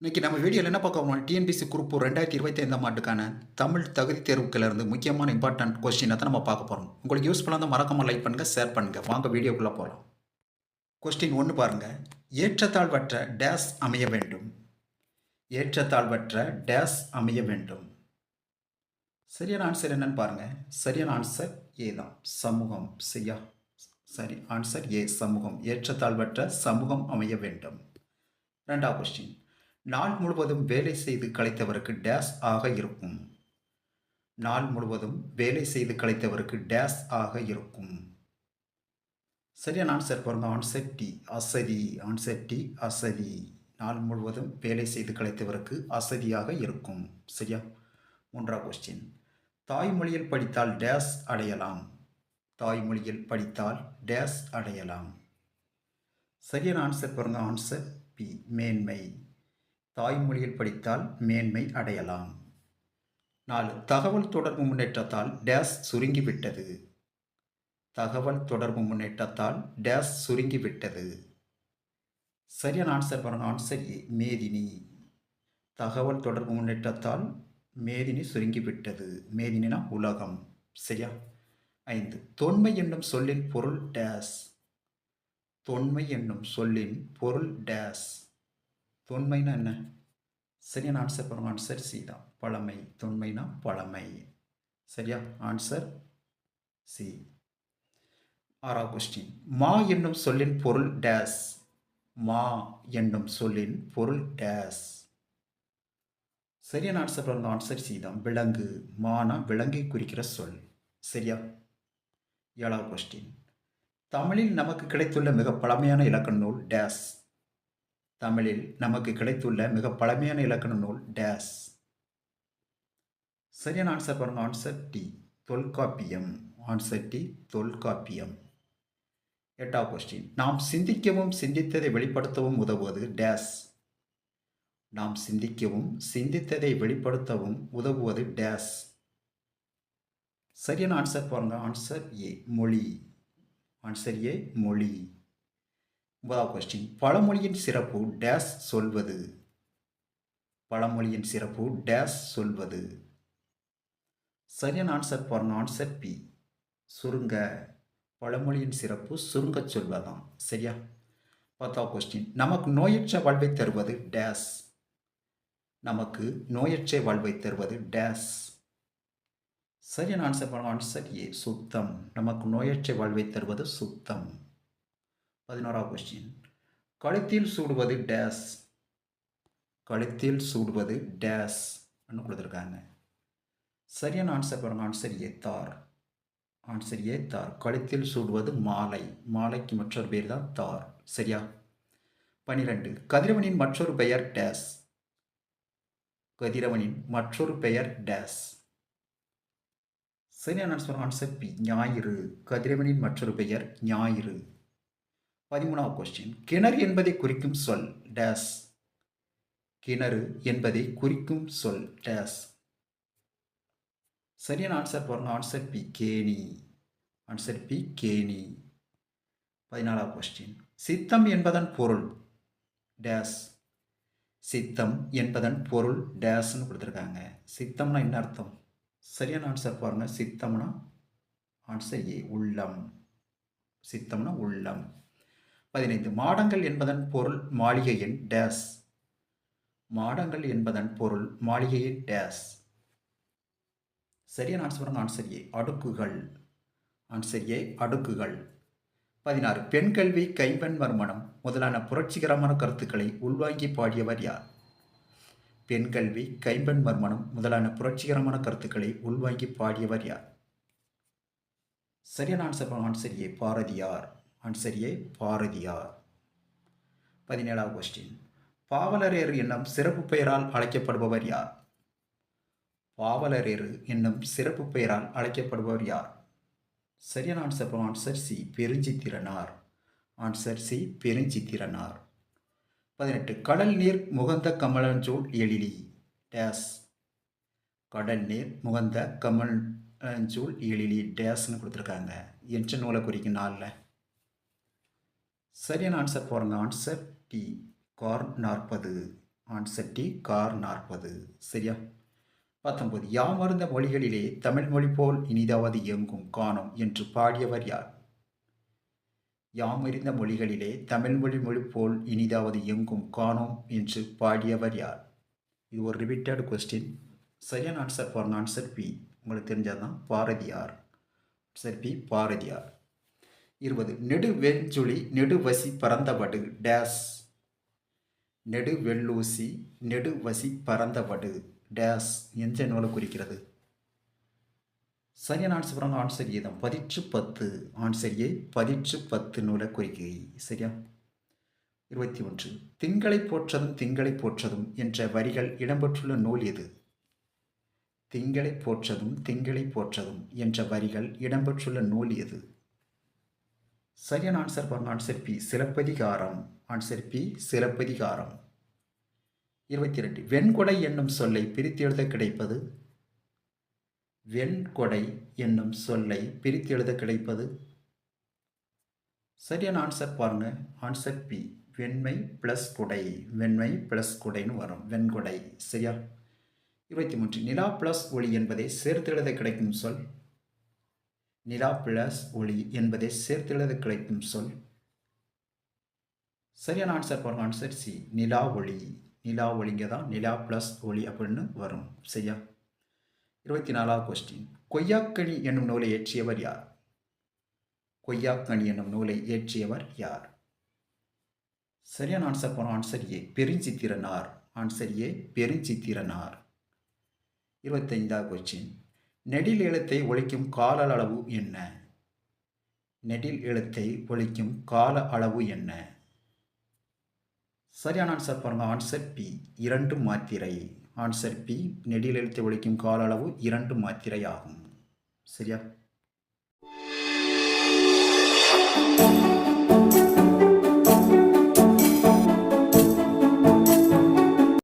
இன்னைக்கு நம்ம வீடியோவில் என்ன பார்க்க போகிறோம் டிஎன்பிசி குரூப் ரெண்டாயிரத்தி இருபத்தி ஐந்தாம் ஆண்டுக்கான தமிழ் தகுதி தேர்வுக்கிலிருந்து முக்கியமான இம்பார்ட்டன்ட் கொஸ்டினை தான் நம்ம பார்க்க போகிறோம் உங்களுக்கு யூஸ்ஃபுல்லாக இருந்தால் மறக்காமல் லைக் பண்ணுங்கள் ஷேர் பண்ணுங்கள் வாங்க வீடியோக்குள்ளே போகலாம் கொஸ்டின் ஒன்று பாருங்கள் ஏற்றத்தாழ்வற்ற டேஸ் அமைய வேண்டும். ஏற்றத்தாழ்வற்ற டேஸ் அமைய வேண்டும். சரியான ஆன்சர் என்னன்னு பாருங்கள் சரியான ஆன்சர் ஏ தான். சமூகம் சரியா? சரி ஆன்சர் ஏ சமூகம். ஏற்றத்தாழ்வற்ற சமூகம் அமைய வேண்டும். ரெண்டாவது கொஸ்டின் நாள் முழுவதும் வேலை செய்து கலைத்தவருக்கு டேஸ் ஆக இருக்கும். நாள் முழுவதும் வேலை செய்து கலைத்தவருக்கு டேஸ் ஆக இருக்கும். சரியான ஆன்சர் பாருங்க ஆன்சர் டி அசதி ஆன்சர் டி அசதி. நாள் முழுவதும் வேலை செய்து கலைத்தவருக்கு அசதியாக இருக்கும். சரியா? மூன்றாம் கொஸ்டின் தாய்மொழியில் படித்தால் டேஸ் அடையலாம். தாய்மொழியில் படித்தால் டேஸ் அடையலாம். சரியான ஆன்சர் பாருங்க ஆன்சர் பி மேன்மை. தாய்மொழியில் படித்தால் மேன்மை அடையலாம். நாலு தகவல் தொடர்பு முன்னேற்றத்தால் டேஸ் சுருங்கிவிட்டது. தகவல் தொடர்பு முன்னேற்றத்தால் டேஸ் சுருங்கிவிட்டது. சரியான ஆன்சர் பண்ண ஆன்சர் ஏ மேதினி. தகவல் தொடர்பு முன்னேற்றத்தால் மேதினி சுருங்கிவிட்டது. மேதினா உலகம். சரியா? ஐந்து தொன்மை என்னும் சொல்லின் பொருள் டேஸ். தொன்மை என்னும் சொல்லின் பொருள் டேஸ். தொன்மைனா என்ன? சரியான ஆன்சர் பாருங்க ஆன்சர் சி தான் பழமை தொன்மைனா பழமை. சரியா? ஆன்சர் சி ஆறாவது கொஸ்டின் மா என்னும் சொல்லின் பொருள் டேஸ் மா என்னும் சொல்லின் பொருள் டேஸ் சரியான ஆன்சர் பாருங்க ஆன்சர் சி தான். விலங்கு. மானா விலங்கை குறிக்கிற சொல். சரியா? ஏழாவது கொஸ்டின் தமிழில் நமக்கு கிடைத்துள்ள மிக பழமையான இலக்கண நூல் டேஸ் தமிழில் நமக்கு கிடைத்துள்ள மிக பழமையான இலக்கண நூல் டேஸ். சரியான ஆன்சர் பாருங்க answer D Tolkappiyam. Answer D Tolkappiyam. எட்டாவது கொஸ்டின் நாம் சிந்திக்கவும் சிந்தித்ததை வெளிப்படுத்தவும் உதவுவது டேஸ். நாம் சிந்திக்கவும் சிந்தித்ததை வெளிப்படுத்தவும் உதவுவது டேஸ். சரியான ஆன்சர் பாருங்க ஆன்சர் ஏ மொழி. ஆன்சர் ஏ மொழி. ஒன்பதாவது கொஸ்டின் பழமொழியின் சிறப்பு டேஸ் சொல்வது. பழமொழியின் சிறப்பு டேஸ் சொல்வது. சரியான ஆன்சர் ஃபார் ஆன்சர் பி சுருங்க. பழமொழியின் சிறப்பு சுருங்க சொல்வதாம் சரியா? பத்தாவது கொஸ்டின் நமக்கு நோயற்ற வாழ்வை தருவது டேஸ் நமக்கு நோயற்ற வாழ்வை தருவது டேஸ் சரியான ஆன்சர் ஆன்சர் ஏ சுத்தம். நமக்கு நோயற்ற வாழ்வை தருவது சுத்தம். பதினோராவது கொஸ்டின் கழுத்தில் சூடுவது டேஸ். கழுத்தில் சூடுவது டேஸ் கொடுத்துருக்காங்க. சரியான ஆன்சர் பாருங்க ஆன்சர் ஏ தார். ஆன்சர் ஏ தார். கழுத்தில் சூடுவது மாலை. மாலைக்கு மற்றொரு பேர் தான் தார். சரியா? பனிரெண்டு. கதிரவனின் மற்றொரு பெயர் டேஸ். கதிரவனின் மற்றொரு பெயர் டேஸ். சரியான ஆன்சர் ஆன்சர் பி ஞாயிறு. கதிரவனின் மற்றொரு பெயர் ஞாயிறு. பதிமூணாவது கொஸ்டின் கிணறு என்பதை குறிக்கும் சொல் டேஸ் கிணறு என்பதை குறிக்கும் சொல் டேஸ் சரியான ஆன்சர் பாருங்க ஆன்சர் பி கேணி. ஆன்சர் பி கேணி. பதினாலாவது கொஸ்டின் சித்தம் என்பதன் பொருள் டேஸ் சித்தம் என்பதன் பொருள் டேஸ்ன்னு கொடுத்துருக்காங்க. சித்தம்னா என்ன அர்த்தம்? சரியான ஆன்சர் பாருங்க சித்தம்னா ஆன்சர் ஏ உள்ளம். சித்தம்னா உள்ளம். பதினைந்து. மாடங்கள் என்பதன் பொருள் மாளிகையின் டேஸ். மாடங்கள் என்பதன் பொருள் மாளிகையின் டேஸ். சரியான ஆன்சர் பாருங்க ஆன்சர் ஏ அடுக்குகள். ஆன்சர் ஏ அடுக்குகள். பதினாறு. பெண் கல்வி கைவன் மறுமணம் முதலான புரட்சிகரமான கருத்துக்களை உள்வாங்கி பாடியவர் யார்? பெண் கல்வி கைம்பெண் மர்மணம். முதலான புரட்சிகரமான கருத்துக்களை உள்வாங்கி பாடியவர் யார்? சரியான answer answer A Bharathiyar. Answer A Bharathiyar. பதினேழாவது கொஸ்டின் பாவலரேறு என்னும் சிறப்பு பெயரால் அழைக்கப்படுபவர் யார்? பாவலரேறு என்னும் சிறப்பு பெயரால் அழைக்கப்படுபவர் யார்? சரியான answer answer C Perunchithiranar. Answer C Perunchithiranar. பதினெட்டு கடல் நீர் முகந்த கமலஞ்சூல் எழிலி. டேஸ் கடல் நீர் முகந்த கமலஞ்சூல் எழிலி. டேஸ்ன்னு கொடுத்துருக்காங்க. என்ற நூலை குறிக்கும் நாளில்? சரியான answer போகிறங்க answer D Kar Narpathu. Answer D Kar Narpathu. சரியா? பத்தொன்பது. யாமருந்த மொழிகளிலே தமிழ் மொழி போல் இனிதாவது எங்கும் காணோம் என்று பாடியவர் யார்? யாமறிந்த மொழிகளிலே தமிழ் மொழி மொழி போல் இனிதாவது எங்கும் காணோம் என்று பாடியவர் யார்? இது ஒரு ரிப்பீட்டட் கொஸ்டின் சரியான ஆன்சர் பாருங்க ஆன்சர் பி உங்களுக்கு தெரிஞ்சதுதான் பாரதியார். Answer B Bharathiyar. இருபது. நெடு வெஞ்சுழி நெடுவசி பறந்தவடு டேஸ். நெடு வெள்ளூசி நெடுவசி பறந்தவடு டேஸ். எந்த நூலை குறிக்கிறது? சரியான ஆன்சர் பாருங்க ஆன்சர் ஏ தான் பதிற்று பத்து. ஆன்சர் ஏ பதிற்று பத்து நூலை குறிக்கை. சரியா? இருபத்தி ஒன்று. திங்களை போற்றதும் திங்களை போற்றதும் என்ற வரிகள் இடம்பெற்றுள்ள நூல் எது? திங்களை போற்றதும் திங்களை போற்றதும் என்ற வரிகள் இடம்பெற்றுள்ள நூல் எது? சரியான ஆன்சர் பாருங்க answer B Silappathikaram. Answer B Silappathikaram. இருபத்தி ரெண்டு வெண்கொடை என்னும் சொல்லை பிரித்து எழுத கிடைப்பது? வெண்கொடை என்னும் சொல்லை பிரித்து எழுத கிடைப்பது? சரியான ஆன்சர் பாருங்க ஆன்சர் பி வெண்மை ப்ளஸ் குடை. வெண்மை ப்ளஸ் குடைன்னு வரும். வெண்கொடை. சரியா? இருபத்தி மூன்று நிலா ப்ளஸ் ஒளி என்பதை சேர்த்து எழுத கிடைக்கும் சொல்? நிலா பிளஸ் ஒளி என்பதை சேர்த்தெழுத கிடைக்கும் சொல். சரியான ஆன்சர் பாருங்க ஆன்சர் சி நிலா ஒளி. நிலா ஒளிங்க தான் நிலா ப்ளஸ் ஒளி அப்படின்னு வரும். சரியா? இருபத்தி நாலாவது கொஸ்டின் கொய்யாக்கனி என்னும் நூலை இயற்றியவர் யார்? கொய்யாக்கனி என்னும் நூலை இயற்றியவர் யார்? சரியான ஆன்சர் போன answer A Perunchithiranar. Answer A Perunchithiranar. இருபத்தைந்தாவது கொஸ்டின் நெடில் எழுத்தை ஒழிக்கும் கால அளவு என்ன? நெடில் எழுத்தை ஒழிக்கும் கால அளவு என்ன? சரியான ஆன்சர் பாருங்கள் ஆன்சர் பி இரண்டு மாத்திரை. ஆன்சர் பி நெடில் எழுத்தை ஒழிக்கும் கால அளவு இரண்டு மாத்திரை ஆகும். சரியா?